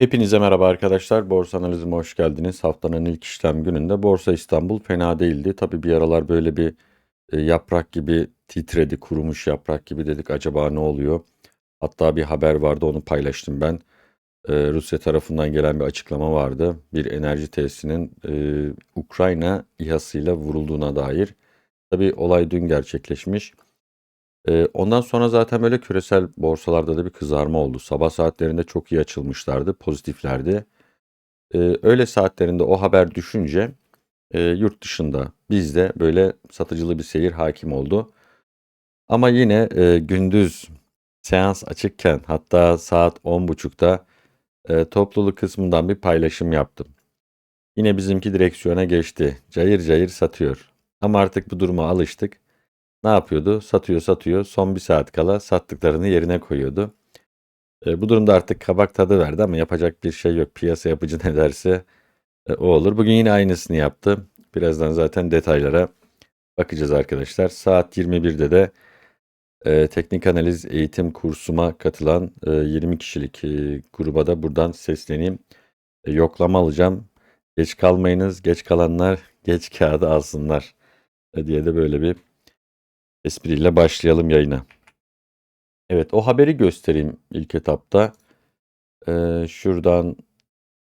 Hepinize merhaba arkadaşlar. Borsa analizime hoş geldiniz. Haftanın ilk işlem gününde Borsa İstanbul fena değildi. Tabii bir aralar böyle bir e, yaprak gibi titredi, kurumuş yaprak gibi dedik acaba ne oluyor? Hatta bir haber vardı onu paylaştım ben. E, Rusya tarafından gelen bir açıklama vardı. Bir enerji tesisinin e, Ukrayna İHA'sıyla vurulduğuna dair. Tabii olay dün gerçekleşmiş. Ondan sonra zaten böyle küresel borsalarda da bir kızarma oldu. Sabah saatlerinde çok iyi açılmışlardı, pozitiflerdi. Ee, öğle saatlerinde o haber düşünce yurt dışında bizde böyle satıcılı bir seyir hakim oldu. Ama yine gündüz seans açıkken hatta saat 10.30'da e, topluluk kısmından bir paylaşım yaptım. Yine bizimki direksiyona geçti. Cayır cayır satıyor. Ama artık bu duruma alıştık. Ne yapıyordu? Satıyor satıyor. Son bir saat kala sattıklarını yerine koyuyordu. E, bu durumda artık kabak tadı verdi ama yapacak bir şey yok. Piyasa yapıcı ne derse e, o olur. Bugün yine aynısını yaptı. Birazdan zaten detaylara bakacağız arkadaşlar. Saat 21'de de e, teknik analiz eğitim kursuma katılan e, 20 kişilik e, gruba da buradan sesleneyim. E, yoklama alacağım. Geç kalmayınız. Geç kalanlar geç kağıdı alsınlar. E, diye de böyle bir espriyle başlayalım yayına. Evet o haberi göstereyim ilk etapta. Ee, şuradan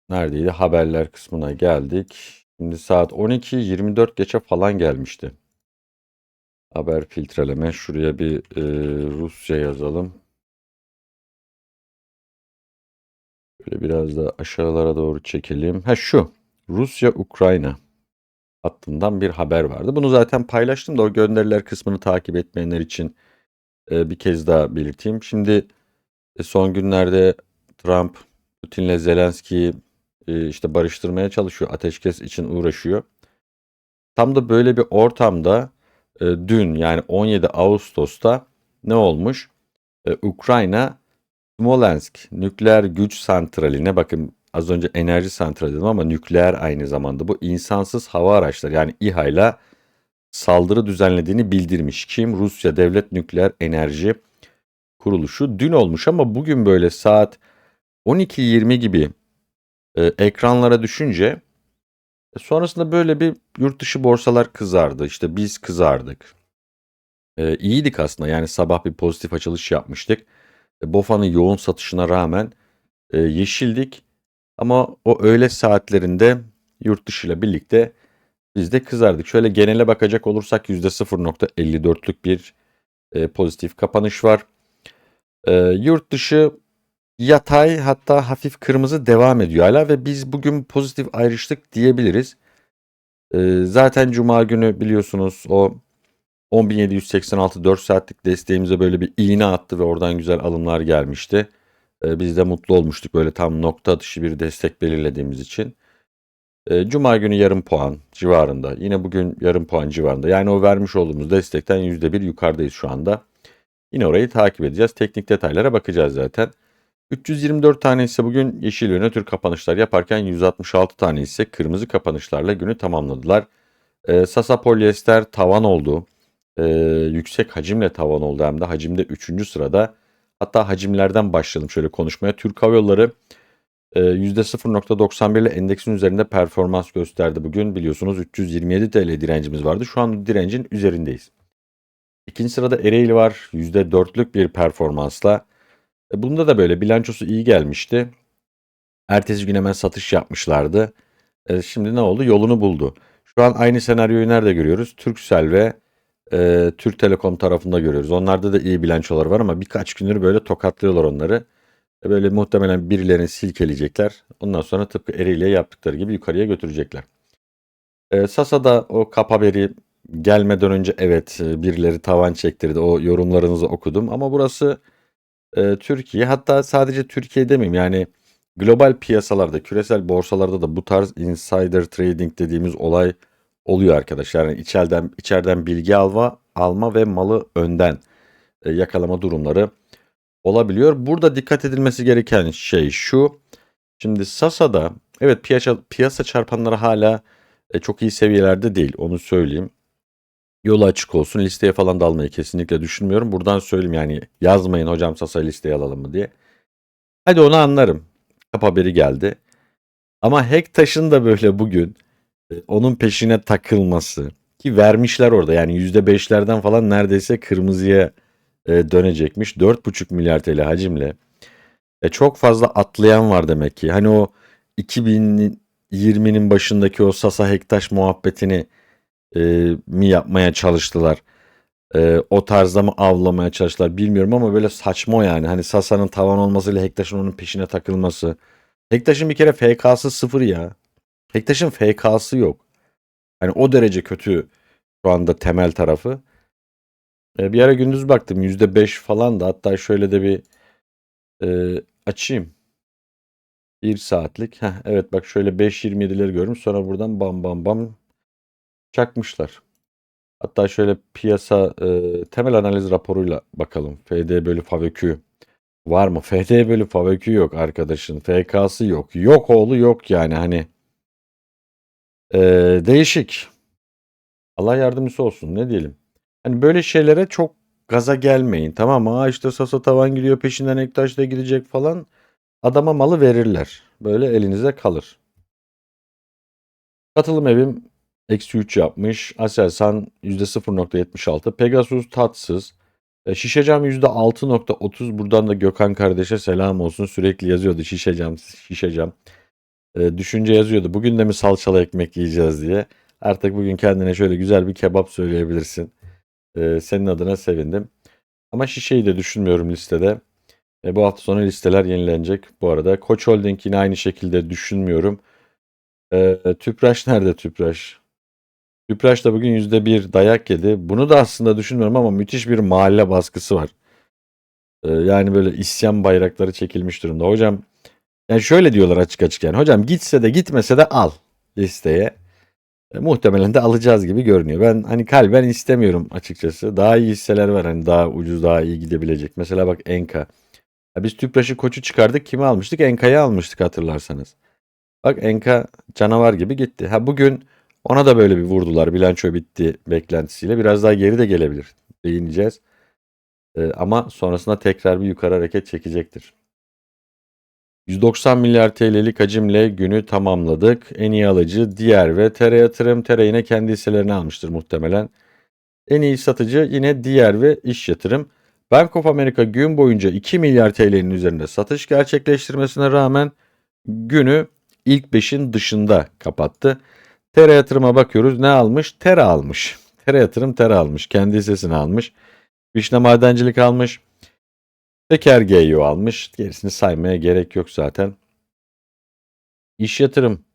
neredeydi? Haberler kısmına geldik. Şimdi saat 12.24 geçe falan gelmişti. Haber filtreleme. Şuraya bir e, Rusya yazalım. Böyle biraz da aşağılara doğru çekelim. Ha şu. Rusya-Ukrayna hattından bir haber vardı. Bunu zaten paylaştım da o gönderiler kısmını takip etmeyenler için e, bir kez daha belirteyim. Şimdi e, son günlerde Trump Putin'le Zelenski'yi e, işte barıştırmaya çalışıyor. Ateşkes için uğraşıyor. Tam da böyle bir ortamda dün yani 17 Ağustos'ta ne olmuş? Ukrayna Smolensk nükleer güç santraline bakın az önce enerji santrali dedim ama nükleer aynı zamanda bu insansız hava araçları yani İHA ile saldırı düzenlediğini bildirmiş. Kim? Rusya Devlet Nükleer Enerji Kuruluşu. Dün olmuş ama bugün böyle saat 12.20 gibi e, ekranlara düşünce e, sonrasında böyle bir yurt dışı borsalar kızardı. İşte biz kızardık. E, iyiydik aslında yani sabah bir pozitif açılış yapmıştık. E, BOFA'nın yoğun satışına rağmen e, yeşildik. Ama o öğle saatlerinde yurt dışıyla birlikte biz de kızardık. Şöyle genele bakacak olursak %0.54'lük bir e, pozitif kapanış var. E, yurt dışı yatay hatta hafif kırmızı devam ediyor hala ve biz bugün pozitif ayrıştık diyebiliriz. E, zaten cuma günü biliyorsunuz o 10.786 4 saatlik desteğimize böyle bir iğne attı ve oradan güzel alımlar gelmişti. E, biz de mutlu olmuştuk böyle tam nokta atışı bir destek belirlediğimiz için. E, Cuma günü yarım puan civarında. Yine bugün yarım puan civarında. Yani o vermiş olduğumuz destekten %1 yukarıdayız şu anda. Yine orayı takip edeceğiz. Teknik detaylara bakacağız zaten. 324 tane ise bugün yeşil ve nötr kapanışlar yaparken 166 tane ise kırmızı kapanışlarla günü tamamladılar. E, Sasa polyester tavan oldu. E, yüksek hacimle tavan oldu hem de hacimde 3. sırada. Hatta hacimlerden başlayalım şöyle konuşmaya. Türk Hava Yolları %0.91 ile endeksin üzerinde performans gösterdi bugün. Biliyorsunuz 327 TL direncimiz vardı. Şu an direncin üzerindeyiz. İkinci sırada Ereğli var. %4'lük bir performansla. E, bunda da böyle bilançosu iyi gelmişti. Ertesi gün hemen satış yapmışlardı. E, şimdi ne oldu? Yolunu buldu. Şu an aynı senaryoyu nerede görüyoruz? Turkcell ve e, Türk Telekom tarafında görüyoruz. Onlarda da iyi bilançolar var ama birkaç gündür böyle tokatlıyorlar onları. E, böyle muhtemelen birilerini silkeleyecekler. Ondan sonra tıpkı Ereğli'ye yaptıkları gibi yukarıya götürecekler. E, Sasa'da o kap haberi gelmeden önce evet e, birileri tavan çektirdi. O yorumlarınızı okudum ama burası e, Türkiye. Hatta sadece Türkiye demeyeyim yani global piyasalarda, küresel borsalarda da bu tarz insider trading dediğimiz olay oluyor arkadaşlar. Yani içeriden içeriden bilgi alma, alma ve malı önden e, yakalama durumları olabiliyor. Burada dikkat edilmesi gereken şey şu. Şimdi Sasa'da evet piyasa piyasa çarpanları hala e, çok iyi seviyelerde değil. Onu söyleyeyim. Yolu açık olsun. Listeye falan da almayı kesinlikle düşünmüyorum. Buradan söyleyeyim yani yazmayın hocam Sasa listeye alalım mı diye. Hadi onu anlarım. haberi geldi. Ama Hektaş'ın da böyle bugün onun peşine takılması ki vermişler orada yani %5'lerden falan neredeyse kırmızıya e, dönecekmiş. 4,5 milyar TL hacimle. E, çok fazla atlayan var demek ki. Hani o 2020'nin başındaki o Sasa Hektaş muhabbetini e, mi yapmaya çalıştılar? E, o tarzda mı avlamaya çalıştılar bilmiyorum ama böyle saçma yani. Hani Sasa'nın tavan olmasıyla Hektaş'ın onun peşine takılması. Hektaş'ın bir kere FK'sı sıfır ya. Hektaş'ın FK'sı yok. Hani o derece kötü şu anda temel tarafı. E, bir ara gündüz baktım %5 falan da hatta şöyle de bir e, açayım. 1 saatlik. Heh, evet bak şöyle 5.27'leri görmüş. Sonra buradan bam bam bam çakmışlar. Hatta şöyle piyasa e, temel analiz raporuyla bakalım. FD bölü FAVQ var mı? FD bölü FAVQ yok arkadaşın. FK'sı yok. Yok oğlu yok yani hani. E, değişik. Allah yardımcısı olsun ne diyelim. Hani böyle şeylere çok gaza gelmeyin tamam mı? Aa işte Sasa tavan gidiyor peşinden Ektaş da gidecek falan. Adama malı verirler. Böyle elinize kalır. Katılım evim eksi 3 yapmış. Aselsan %0.76. Pegasus tatsız. E, Şişecam %6.30. Buradan da Gökhan kardeşe selam olsun. Sürekli yazıyordu şişecam şişecam. E, düşünce yazıyordu. Bugün de mi salçalı ekmek yiyeceğiz diye. Artık bugün kendine şöyle güzel bir kebap söyleyebilirsin. E, senin adına sevindim. Ama şişeyi de düşünmüyorum listede. E, bu hafta sonu listeler yenilenecek bu arada. Koç Holding yine aynı şekilde düşünmüyorum. E, Tüpraş nerede Tüpraş? Tüpraş da bugün %1 dayak yedi. Bunu da aslında düşünmüyorum ama müthiş bir mahalle baskısı var. E, yani böyle isyan bayrakları çekilmiş durumda. Hocam yani şöyle diyorlar açık açık yani. Hocam gitse de gitmese de al listeye. E, muhtemelen de alacağız gibi görünüyor. Ben hani kalben istemiyorum açıkçası. Daha iyi hisseler var hani daha ucuz daha iyi gidebilecek. Mesela bak Enka. Ya biz Tüpraş'ı koçu çıkardık. Kimi almıştık? Enka'yı almıştık hatırlarsanız. Bak Enka canavar gibi gitti. Ha bugün ona da böyle bir vurdular. Bilanço bitti beklentisiyle. Biraz daha geri de gelebilir. Değineceğiz. Ee, ama sonrasında tekrar bir yukarı hareket çekecektir. 190 milyar TL'lik hacimle günü tamamladık. En iyi alıcı diğer ve Tere Yatırım Tere yine kendi hisselerini almıştır muhtemelen. En iyi satıcı yine diğer ve iş yatırım. Bank of America gün boyunca 2 milyar TL'nin üzerinde satış gerçekleştirmesine rağmen günü ilk 5'in dışında kapattı. Tera yatırıma bakıyoruz. Ne almış? Tera almış. Tera yatırım Tera almış. Kendi hissesini almış. Vişne Madencilik almış. Teker GEO almış. Gerisini saymaya gerek yok zaten. İş yatırım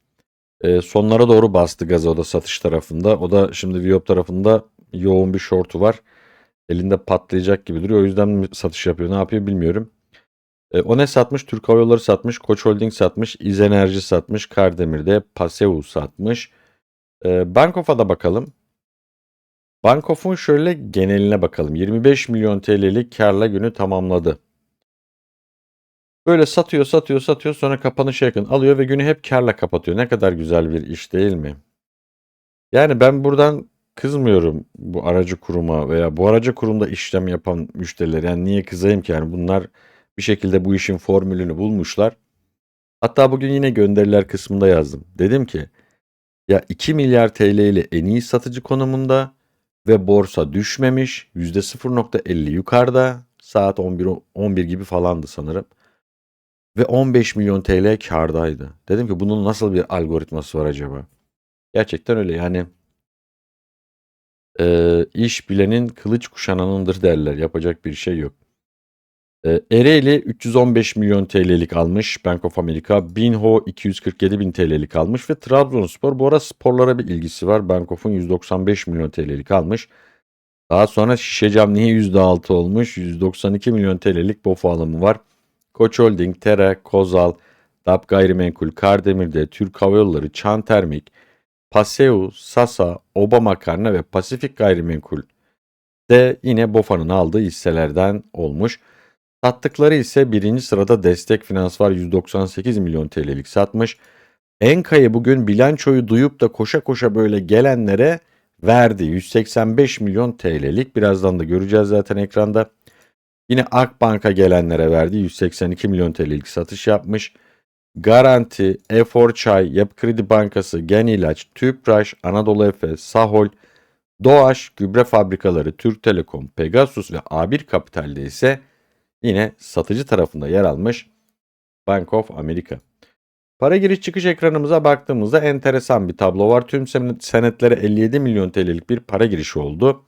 e, sonlara doğru bastı gaza o da satış tarafında. O da şimdi Viop tarafında yoğun bir short'u var. Elinde patlayacak gibi duruyor. O yüzden satış yapıyor ne yapıyor bilmiyorum. E, o ne satmış? Türk Hava Yolları satmış. Koç Holding satmış. İz Enerji satmış. Kardemir'de Paseu satmış. E, Bankof'a da bakalım. Bankof'un şöyle geneline bakalım. 25 milyon TL'lik karla günü tamamladı. Böyle satıyor satıyor satıyor sonra kapanışa yakın alıyor ve günü hep karla kapatıyor. Ne kadar güzel bir iş değil mi? Yani ben buradan kızmıyorum bu aracı kuruma veya bu aracı kurumda işlem yapan müşteriler. Yani niye kızayım ki? Yani bunlar bir şekilde bu işin formülünü bulmuşlar. Hatta bugün yine gönderiler kısmında yazdım. Dedim ki ya 2 milyar TL ile en iyi satıcı konumunda ve borsa düşmemiş. %0.50 yukarıda. Saat 11, 11 gibi falandı sanırım. Ve 15 milyon TL kardaydı. Dedim ki bunun nasıl bir algoritması var acaba? Gerçekten öyle yani. E, iş bilenin kılıç kuşananındır derler. Yapacak bir şey yok. E, Ereğli 315 milyon TL'lik almış Bank of America. Binho 247 bin TL'lik almış ve Trabzonspor bu ara sporlara bir ilgisi var. Bank of'un 195 milyon TL'lik almış. Daha sonra Şişecam niye %6 olmuş? 192 milyon TL'lik BOFO alımı var. Koç Holding, Tera, Kozal, DAP Gayrimenkul, Kardemir'de, Türk Hava Yolları, Çan Termik, Paseo, Sasa, Oba Makarna ve Pasifik Gayrimenkul de yine BOFA'nın aldığı hisselerden olmuş. Sattıkları ise birinci sırada Destek Finans var 198 milyon TL'lik satmış. Enka'yı bugün bilançoyu duyup da koşa koşa böyle gelenlere verdi. 185 milyon TL'lik birazdan da göreceğiz zaten ekranda. Yine Akbank'a gelenlere verdi 182 milyon TL'lik satış yapmış. Garanti, Efor Çay, Yapı Kredi Bankası, Gen İlaç, Tüpraş, Anadolu Efes, Sahol, Doğaş, Gübre Fabrikaları, Türk Telekom, Pegasus ve A1 Kapital'de ise yine satıcı tarafında yer almış Bank of America. Para giriş çıkış ekranımıza baktığımızda enteresan bir tablo var. Tüm sen- senetlere 57 milyon TL'lik bir para girişi oldu.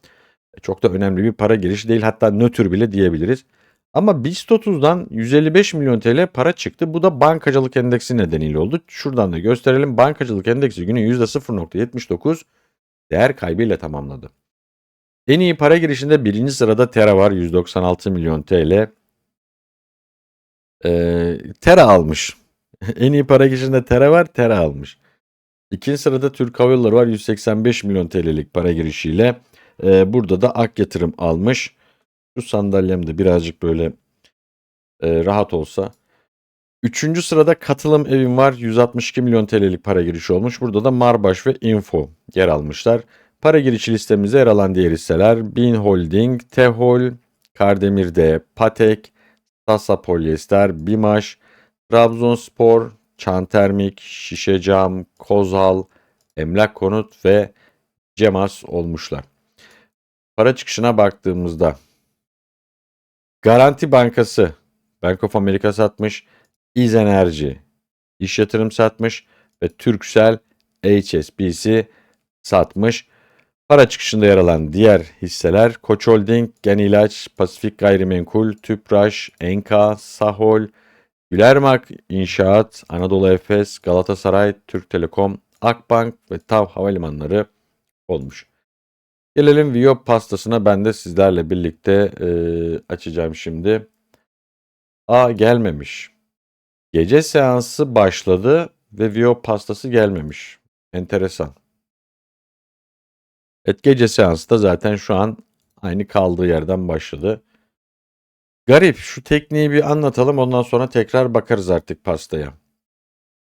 Çok da önemli bir para girişi değil hatta nötr bile diyebiliriz. Ama BIST 30'dan 155 milyon TL para çıktı. Bu da bankacılık endeksi nedeniyle oldu. Şuradan da gösterelim. Bankacılık endeksi günü %0.79 değer kaybıyla tamamladı. En iyi para girişinde birinci sırada Tera var 196 milyon TL. Ee, Tera almış. en iyi para girişinde Tera var Tera almış. İkinci sırada Türk Hava Yolları var 185 milyon TL'lik para girişiyle. Ee, burada da Ak Yatırım almış. Şu sandalyem de birazcık böyle e, rahat olsa. Üçüncü sırada katılım evim var. 162 milyon TL'lik para girişi olmuş. Burada da Marbaş ve Info yer almışlar. Para girişi listemizde yer alan diğer hisseler Bin Holding, Tehol, Kardemir'de, Patek, Sasa Polyester, Bimaş, Trabzonspor, Çantermik, Şişecam, Kozal, Emlak Konut ve Cemas olmuşlar. Para çıkışına baktığımızda Garanti Bankası Bank of America satmış, İz Enerji İş Yatırım satmış ve Turkcell HSBC satmış. Para çıkışında yer alan diğer hisseler Koç Holding, Gen İlaç, Pasifik Gayrimenkul, Tüpraş, Enka, Sahol, Gülermak İnşaat, Anadolu Efes, Galatasaray, Türk Telekom, Akbank ve TAV Havalimanları olmuş. Gelelim Viyop pastasına ben de sizlerle birlikte e, açacağım şimdi. A gelmemiş. Gece seansı başladı ve Viyop pastası gelmemiş. Enteresan. Evet gece seansı da zaten şu an aynı kaldığı yerden başladı. Garip şu tekniği bir anlatalım ondan sonra tekrar bakarız artık pastaya.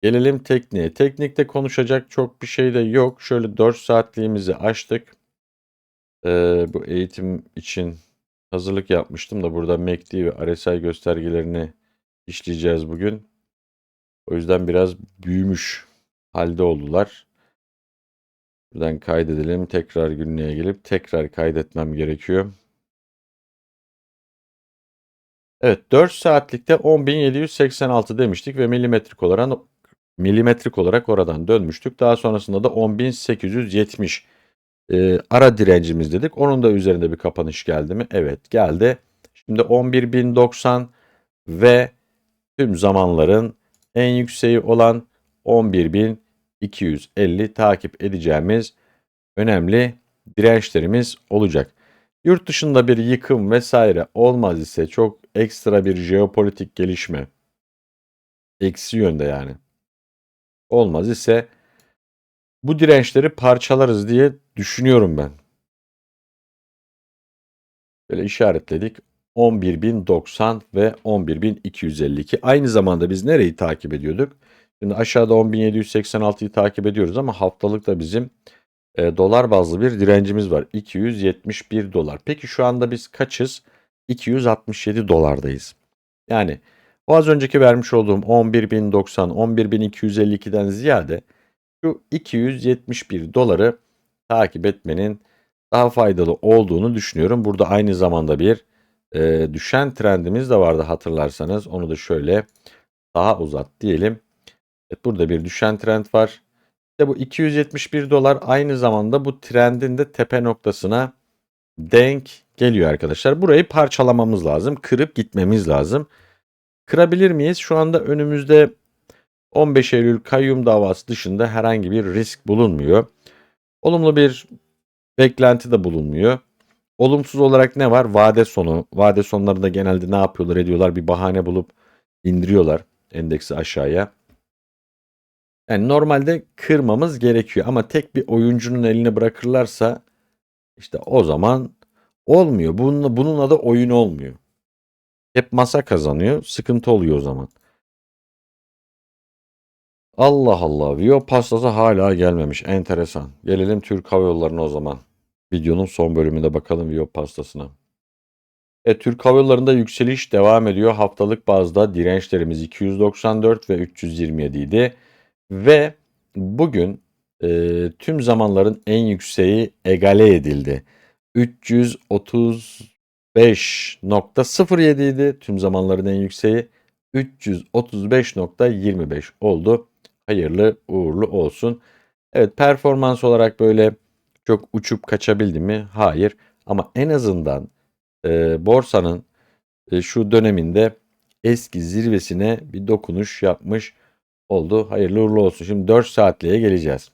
Gelelim tekniğe. Teknikte konuşacak çok bir şey de yok. Şöyle 4 saatliğimizi açtık. Ee, bu eğitim için hazırlık yapmıştım da burada MACD ve RSI göstergelerini işleyeceğiz bugün. O yüzden biraz büyümüş halde oldular. Buradan kaydedelim. Tekrar günlüğe gelip tekrar kaydetmem gerekiyor. Evet 4 saatlikte 10.786 demiştik ve milimetrik olarak milimetrik olarak oradan dönmüştük. Daha sonrasında da 10.870 e, ara direncimiz dedik. Onun da üzerinde bir kapanış geldi mi? Evet geldi. Şimdi 11.090 ve tüm zamanların en yükseği olan 11.250 takip edeceğimiz önemli dirençlerimiz olacak. Yurt dışında bir yıkım vesaire olmaz ise çok ekstra bir jeopolitik gelişme eksi yönde yani olmaz ise bu dirençleri parçalarız diye düşünüyorum ben. Böyle işaretledik. 11.090 ve 11.252. Aynı zamanda biz nereyi takip ediyorduk? Şimdi aşağıda 10.786'yı takip ediyoruz ama haftalık da bizim e, dolar bazlı bir direncimiz var. 271 dolar. Peki şu anda biz kaçız? 267 dolardayız. Yani o az önceki vermiş olduğum 11.090, 11.252'den ziyade şu 271 doları takip etmenin daha faydalı olduğunu düşünüyorum. Burada aynı zamanda bir e, düşen trendimiz de vardı hatırlarsanız. Onu da şöyle daha uzat diyelim. Evet, burada bir düşen trend var. İşte bu 271 dolar aynı zamanda bu trendin de tepe noktasına denk geliyor arkadaşlar. Burayı parçalamamız lazım. Kırıp gitmemiz lazım. Kırabilir miyiz? Şu anda önümüzde 15 Eylül kayyum davası dışında herhangi bir risk bulunmuyor. Olumlu bir beklenti de bulunmuyor. Olumsuz olarak ne var? Vade sonu. Vade sonlarında genelde ne yapıyorlar ediyorlar? Bir bahane bulup indiriyorlar endeksi aşağıya. Yani normalde kırmamız gerekiyor ama tek bir oyuncunun eline bırakırlarsa işte o zaman olmuyor. Bunun, bununla da oyun olmuyor. Hep masa kazanıyor. Sıkıntı oluyor o zaman. Allah Allah. Vio pastası hala gelmemiş. Enteresan. Gelelim Türk Hava Yolları'na o zaman. Videonun son bölümünde bakalım Vio pastasına. E, Türk Hava Yolları'nda yükseliş devam ediyor. Haftalık bazda dirençlerimiz 294 ve 327 idi. Ve bugün e, tüm zamanların en yükseği egale edildi. 335.07 idi tüm zamanların en yükseği. 335.25 oldu. Hayırlı uğurlu olsun. Evet performans olarak böyle çok uçup kaçabildi mi? Hayır. Ama en azından e, borsanın e, şu döneminde eski zirvesine bir dokunuş yapmış oldu. Hayırlı uğurlu olsun. Şimdi 4 saatliğe geleceğiz.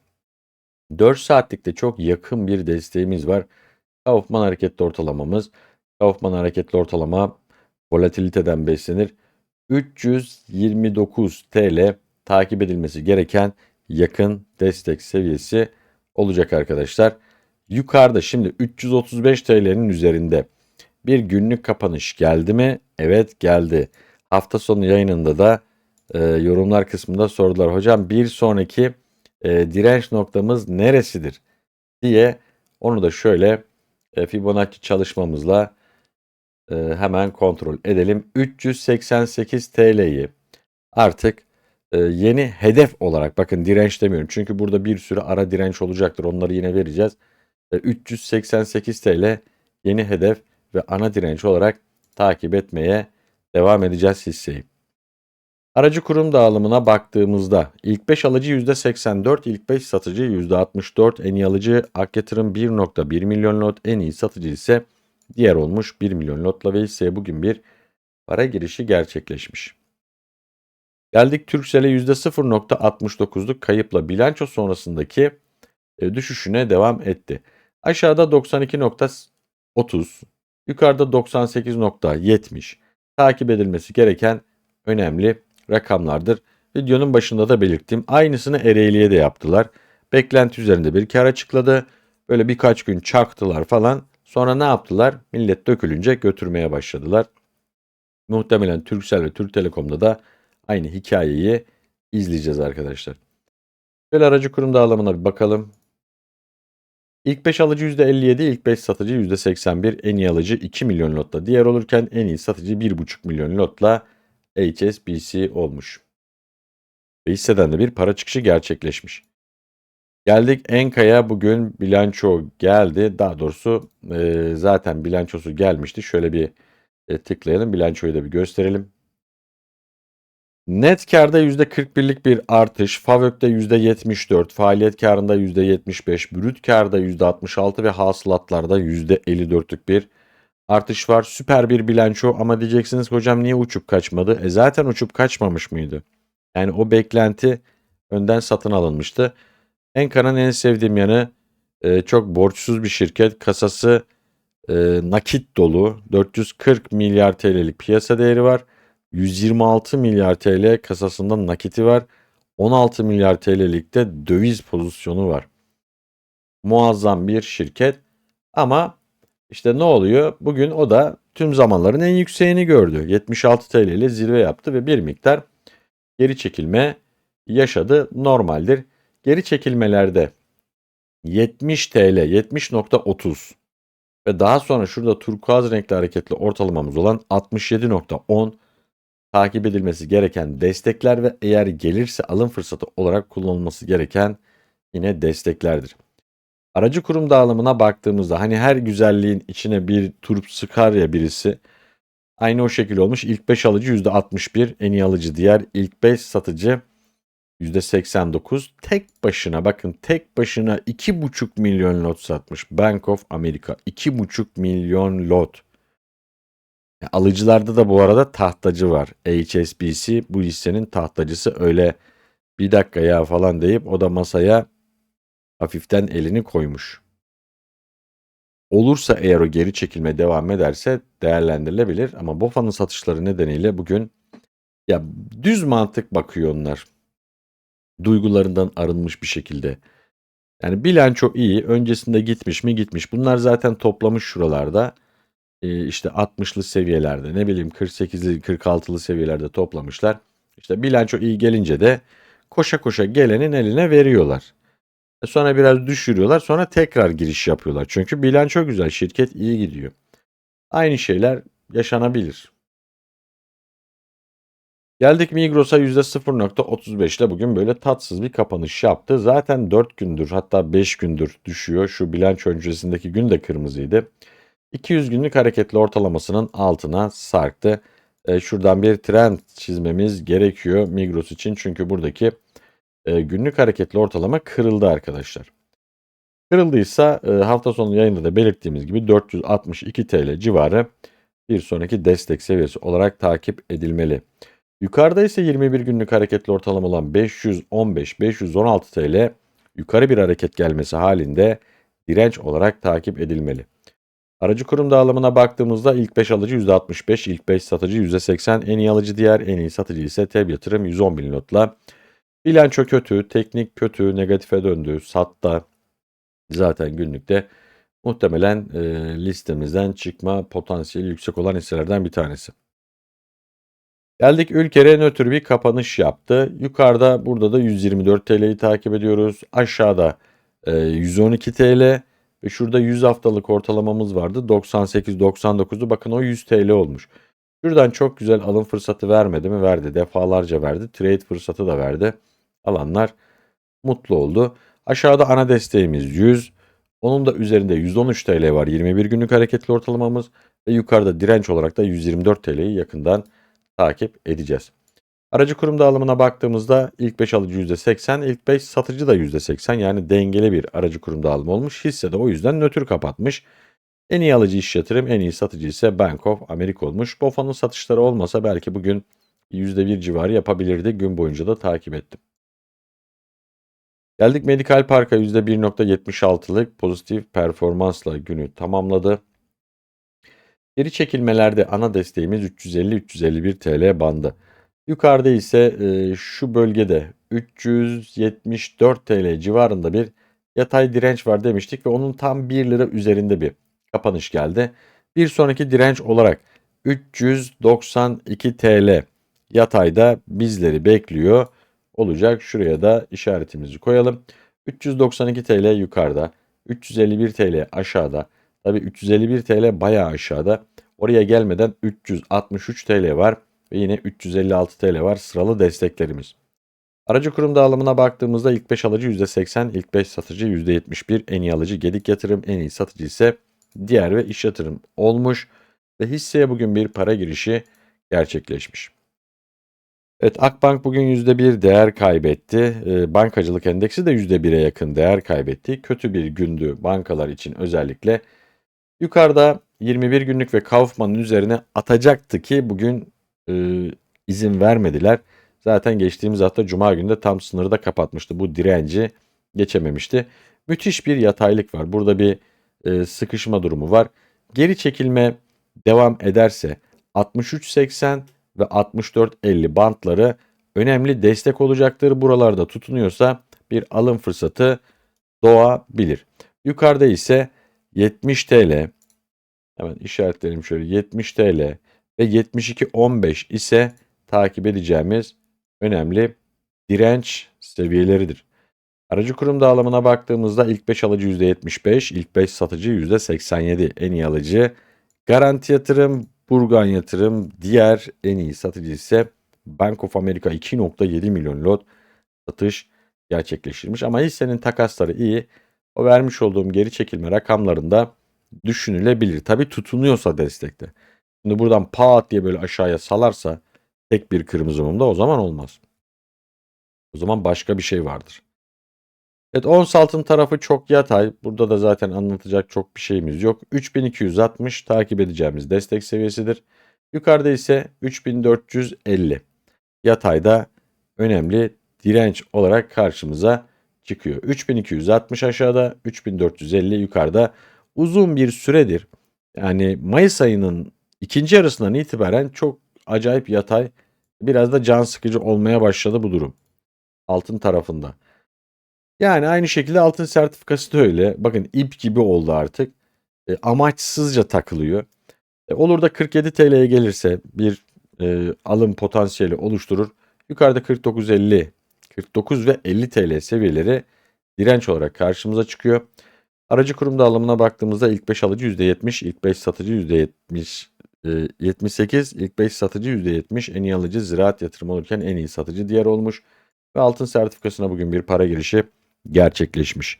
4 saatlikte çok yakın bir desteğimiz var. Kaufman hareketli ortalamamız. Kaufman hareketli ortalama volatiliteden beslenir. 329 TL takip edilmesi gereken yakın destek seviyesi olacak arkadaşlar. Yukarıda şimdi 335 TL'nin üzerinde bir günlük kapanış geldi mi? Evet geldi. Hafta sonu yayınında da e, yorumlar kısmında sordular. Hocam bir sonraki e, direnç noktamız neresidir? diye onu da şöyle e, Fibonacci çalışmamızla e, hemen kontrol edelim. 388 TL'yi artık yeni hedef olarak bakın direnç demiyorum. Çünkü burada bir sürü ara direnç olacaktır. Onları yine vereceğiz. E, 388 TL yeni hedef ve ana direnç olarak takip etmeye devam edeceğiz hisseyi. Aracı kurum dağılımına baktığımızda ilk 5 alıcı %84, ilk 5 satıcı %64, en iyi alıcı Ak Yatırım 1.1 milyon lot, en iyi satıcı ise diğer olmuş 1 milyon lotla ve hisseye bugün bir para girişi gerçekleşmiş. Geldik Türksel'e %0.69'luk kayıpla bilanço sonrasındaki e, düşüşüne devam etti. Aşağıda 92.30, yukarıda 98.70 takip edilmesi gereken önemli rakamlardır. Videonun başında da belirttim. Aynısını Ereğli'ye de yaptılar. Beklenti üzerinde bir kar açıkladı. Böyle birkaç gün çaktılar falan. Sonra ne yaptılar? Millet dökülünce götürmeye başladılar. Muhtemelen Turkcell ve Türk Telekom'da da aynı hikayeyi izleyeceğiz arkadaşlar. Şöyle aracı kurum dağılımına bir bakalım. İlk 5 alıcı %57, ilk 5 satıcı %81, en iyi alıcı 2 milyon lotla diğer olurken en iyi satıcı 1,5 milyon lotla HSBC olmuş. Ve hisseden de bir para çıkışı gerçekleşmiş. Geldik Enka'ya bugün bilanço geldi. Daha doğrusu e, zaten bilançosu gelmişti. Şöyle bir e, tıklayalım. Bilançoyu da bir gösterelim. Net karda %41'lik bir artış, FAVÖK'te %74, faaliyet karında %75, brüt karda %66 ve hasılatlarda %54'lük bir artış var. Süper bir bilanço ama diyeceksiniz hocam niye uçup kaçmadı? E zaten uçup kaçmamış mıydı? Yani o beklenti önden satın alınmıştı. Enka'nın en sevdiğim yanı e, çok borçsuz bir şirket. Kasası e, nakit dolu. 440 milyar TL'lik piyasa değeri var. 126 milyar TL kasasında nakiti var. 16 milyar TL'lik de döviz pozisyonu var. Muazzam bir şirket ama işte ne oluyor? Bugün o da tüm zamanların en yükseğini gördü. 76 TL ile zirve yaptı ve bir miktar geri çekilme yaşadı. Normaldir. Geri çekilmelerde 70 TL 70.30 ve daha sonra şurada turkuaz renkli hareketli ortalamamız olan 67.10 takip edilmesi gereken destekler ve eğer gelirse alım fırsatı olarak kullanılması gereken yine desteklerdir. Aracı kurum dağılımına baktığımızda hani her güzelliğin içine bir turp sıkar ya birisi. Aynı o şekil olmuş. İlk 5 alıcı %61, en iyi alıcı diğer. ilk 5 satıcı %89. Tek başına bakın tek başına 2,5 milyon lot satmış. Bank of America 2,5 milyon lot. Alıcılarda da bu arada tahtacı var. HSBC bu hissenin tahtacısı öyle bir dakika ya falan deyip o da masaya hafiften elini koymuş. Olursa eğer o geri çekilme devam ederse değerlendirilebilir ama BOFA'nın satışları nedeniyle bugün ya düz mantık bakıyor onlar. Duygularından arınmış bir şekilde. Yani bilanço iyi. Öncesinde gitmiş mi gitmiş. Bunlar zaten toplamış şuralarda. Ee, işte 60'lı seviyelerde ne bileyim 48'li 46'lı seviyelerde toplamışlar. İşte bilanço iyi gelince de koşa koşa gelenin eline veriyorlar. E, sonra biraz düşürüyorlar. Sonra tekrar giriş yapıyorlar. Çünkü bilanço güzel. Şirket iyi gidiyor. Aynı şeyler yaşanabilir. Geldik Migros'a %0.35 ile bugün böyle tatsız bir kapanış yaptı. Zaten 4 gündür hatta 5 gündür düşüyor. Şu bilanço öncesindeki gün de kırmızıydı. 200 günlük hareketli ortalamasının altına sarktı. E, şuradan bir trend çizmemiz gerekiyor Migros için. Çünkü buradaki e, günlük hareketli ortalama kırıldı arkadaşlar. Kırıldıysa e, hafta sonu yayında da belirttiğimiz gibi 462 TL civarı bir sonraki destek seviyesi olarak takip edilmeli. Yukarıda ise 21 günlük hareketli ortalama olan 515-516 TL yukarı bir hareket gelmesi halinde direnç olarak takip edilmeli. Aracı kurum dağılımına baktığımızda ilk 5 alıcı %65, ilk 5 satıcı %80, en iyi alıcı diğer, en iyi satıcı ise TEB yatırım 110 bin notla. Bilanço kötü, teknik kötü, negatife döndü, satta zaten günlükte muhtemelen e, listemizden çıkma potansiyeli yüksek olan hisselerden bir tanesi. Geldik ülkere nötr bir kapanış yaptı. Yukarıda burada da 124 TL'yi takip ediyoruz. Aşağıda e, 112 TL ve şurada 100 haftalık ortalamamız vardı. 98-99'u bakın o 100 TL olmuş. Şuradan çok güzel alım fırsatı vermedi mi? Verdi. Defalarca verdi. Trade fırsatı da verdi. Alanlar mutlu oldu. Aşağıda ana desteğimiz 100. Onun da üzerinde 113 TL var. 21 günlük hareketli ortalamamız. Ve yukarıda direnç olarak da 124 TL'yi yakından takip edeceğiz. Aracı kurum dağılımına baktığımızda ilk 5 alıcı %80, ilk 5 satıcı da %80 yani dengeli bir aracı kurum dağılımı olmuş. Hisse de o yüzden nötr kapatmış. En iyi alıcı iş yatırım, en iyi satıcı ise Bank of America olmuş. BOFA'nın satışları olmasa belki bugün %1 civarı yapabilirdi. Gün boyunca da takip ettim. Geldik Medikal Park'a %1.76'lık pozitif performansla günü tamamladı. Geri çekilmelerde ana desteğimiz 350-351 TL bandı. Yukarıda ise e, şu bölgede 374 TL civarında bir yatay direnç var demiştik ve onun tam 1 lira üzerinde bir kapanış geldi. Bir sonraki direnç olarak 392 TL yatayda bizleri bekliyor olacak. Şuraya da işaretimizi koyalım. 392 TL yukarıda, 351 TL aşağıda. Tabi 351 TL bayağı aşağıda. Oraya gelmeden 363 TL var ve yine 356 TL var sıralı desteklerimiz. Aracı kurum dağılımına baktığımızda ilk 5 alıcı %80, ilk 5 satıcı %71, en iyi alıcı Gedik Yatırım, en iyi satıcı ise diğer ve iş yatırım olmuş ve hisseye bugün bir para girişi gerçekleşmiş. Evet Akbank bugün %1 değer kaybetti. E, bankacılık endeksi de %1'e yakın değer kaybetti. Kötü bir gündü bankalar için özellikle. Yukarıda 21 günlük ve Kaufman'ın üzerine atacaktı ki bugün e, izin vermediler. Zaten geçtiğimiz hafta Cuma günü de tam sınırda kapatmıştı. Bu direnci geçememişti. Müthiş bir yataylık var. Burada bir e, sıkışma durumu var. Geri çekilme devam ederse 63.80 ve 64.50 bantları önemli destek olacaktır. Buralarda tutunuyorsa bir alım fırsatı doğabilir. Yukarıda ise 70 TL hemen işaretleyelim şöyle 70 TL ve 72.15 ise takip edeceğimiz önemli direnç seviyeleridir. Aracı kurum dağılımına baktığımızda ilk 5 alıcı %75, ilk 5 satıcı %87 en iyi alıcı. Garanti yatırım, Burgan yatırım, diğer en iyi satıcı ise Bank of America 2.7 milyon lot satış gerçekleştirmiş. Ama hissenin takasları iyi. O vermiş olduğum geri çekilme rakamlarında düşünülebilir. Tabi tutunuyorsa destekte. Şimdi buradan pat diye böyle aşağıya salarsa tek bir kırmızı mumda o zaman olmaz. O zaman başka bir şey vardır. Evet ons altın tarafı çok yatay. Burada da zaten anlatacak çok bir şeyimiz yok. 3260 takip edeceğimiz destek seviyesidir. Yukarıda ise 3450. Yatayda önemli direnç olarak karşımıza çıkıyor. 3260 aşağıda, 3450 yukarıda uzun bir süredir yani Mayıs ayının ikinci yarısından itibaren çok acayip yatay biraz da can sıkıcı olmaya başladı bu durum. Altın tarafında. Yani aynı şekilde altın sertifikası da öyle. Bakın ip gibi oldu artık. E, amaçsızca takılıyor. E, olur da 47 TL'ye gelirse bir e, alım potansiyeli oluşturur. Yukarıda 49.50, 49 ve 50 TL seviyeleri direnç olarak karşımıza çıkıyor. Aracı kurum dağılımına baktığımızda ilk 5 alıcı %70, ilk 5 satıcı %70, e, 78, ilk 5 satıcı %70, en iyi alıcı ziraat yatırımı olurken en iyi satıcı diğer olmuş. Ve altın sertifikasına bugün bir para girişi gerçekleşmiş.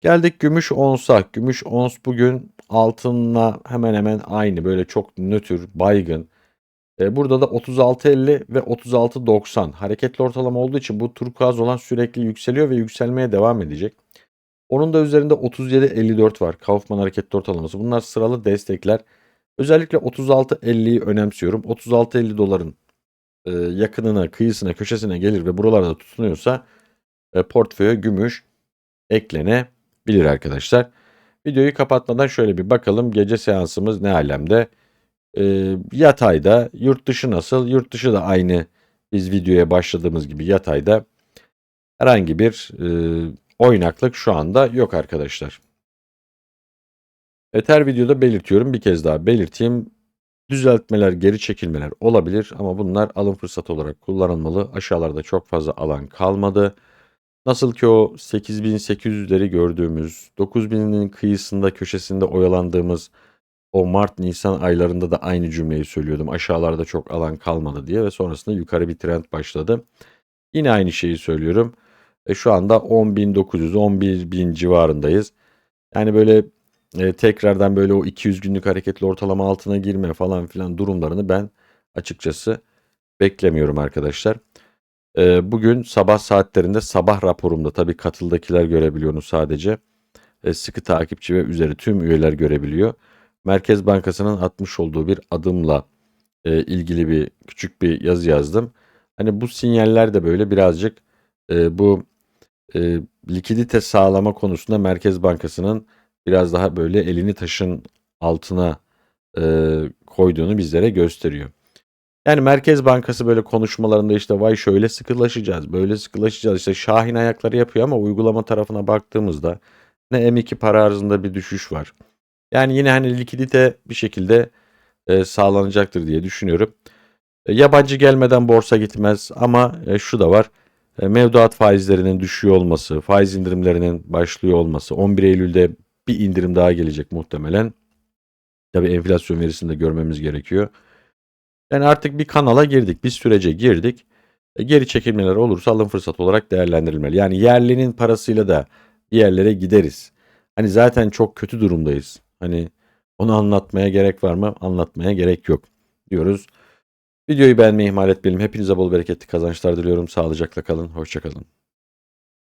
Geldik gümüş onsa. Gümüş ons bugün altınla hemen hemen aynı. Böyle çok nötr, baygın. E, burada da 36.50 ve 36.90 hareketli ortalama olduğu için bu turkuaz olan sürekli yükseliyor ve yükselmeye devam edecek. Onun da üzerinde 37.54 var. Kaufman hareketli ortalaması. Bunlar sıralı destekler. Özellikle 36.50'yi önemsiyorum. 36.50 doların e, yakınına, kıyısına, köşesine gelir ve buralarda tutunuyorsa e, portföye gümüş eklenebilir arkadaşlar. Videoyu kapatmadan şöyle bir bakalım. Gece seansımız ne alemde? E, yatayda. Yurt dışı nasıl? Yurt dışı da aynı biz videoya başladığımız gibi yatayda. Herhangi bir e, oynaklık şu anda yok arkadaşlar. Evet her videoda belirtiyorum. Bir kez daha belirteyim. Düzeltmeler, geri çekilmeler olabilir ama bunlar alım fırsatı olarak kullanılmalı. Aşağılarda çok fazla alan kalmadı. Nasıl ki o 8800'leri gördüğümüz, 9000'in kıyısında köşesinde oyalandığımız o Mart-Nisan aylarında da aynı cümleyi söylüyordum. Aşağılarda çok alan kalmadı diye ve sonrasında yukarı bir trend başladı. Yine aynı şeyi söylüyorum. E şu anda 10.900, 11.000 civarındayız. Yani böyle e, tekrardan böyle o 200 günlük hareketli ortalama altına girme falan filan durumlarını ben açıkçası beklemiyorum arkadaşlar. E, bugün sabah saatlerinde sabah raporumda tabii katıldakiler görebiliyorsunuz sadece. E, sıkı takipçi ve üzeri tüm üyeler görebiliyor. Merkez Bankası'nın atmış olduğu bir adımla e, ilgili bir küçük bir yazı yazdım. Hani bu sinyaller de böyle birazcık e, bu e, likidite sağlama konusunda Merkez Bankası'nın biraz daha böyle elini taşın altına e, koyduğunu bizlere gösteriyor. Yani Merkez Bankası böyle konuşmalarında işte vay şöyle sıkılaşacağız, böyle sıkılaşacağız. işte Şahin ayakları yapıyor ama uygulama tarafına baktığımızda ne M2 para arzında bir düşüş var. Yani yine hani likidite bir şekilde e, sağlanacaktır diye düşünüyorum. E, yabancı gelmeden borsa gitmez ama e, şu da var. E, mevduat faizlerinin düşüyor olması, faiz indirimlerinin başlıyor olması, 11 Eylül'de bir indirim daha gelecek muhtemelen. Tabii enflasyon verisini de görmemiz gerekiyor. Yani artık bir kanala girdik, bir sürece girdik. E, geri çekilmeler olursa alım fırsatı olarak değerlendirilmeli. Yani yerlinin parasıyla da bir yerlere gideriz. Hani zaten çok kötü durumdayız. Hani onu anlatmaya gerek var mı? Anlatmaya gerek yok diyoruz. Videoyu beğenmeyi ihmal etmeyelim. Hepinize bol bereketli kazançlar diliyorum. Sağlıcakla kalın. Hoşçakalın.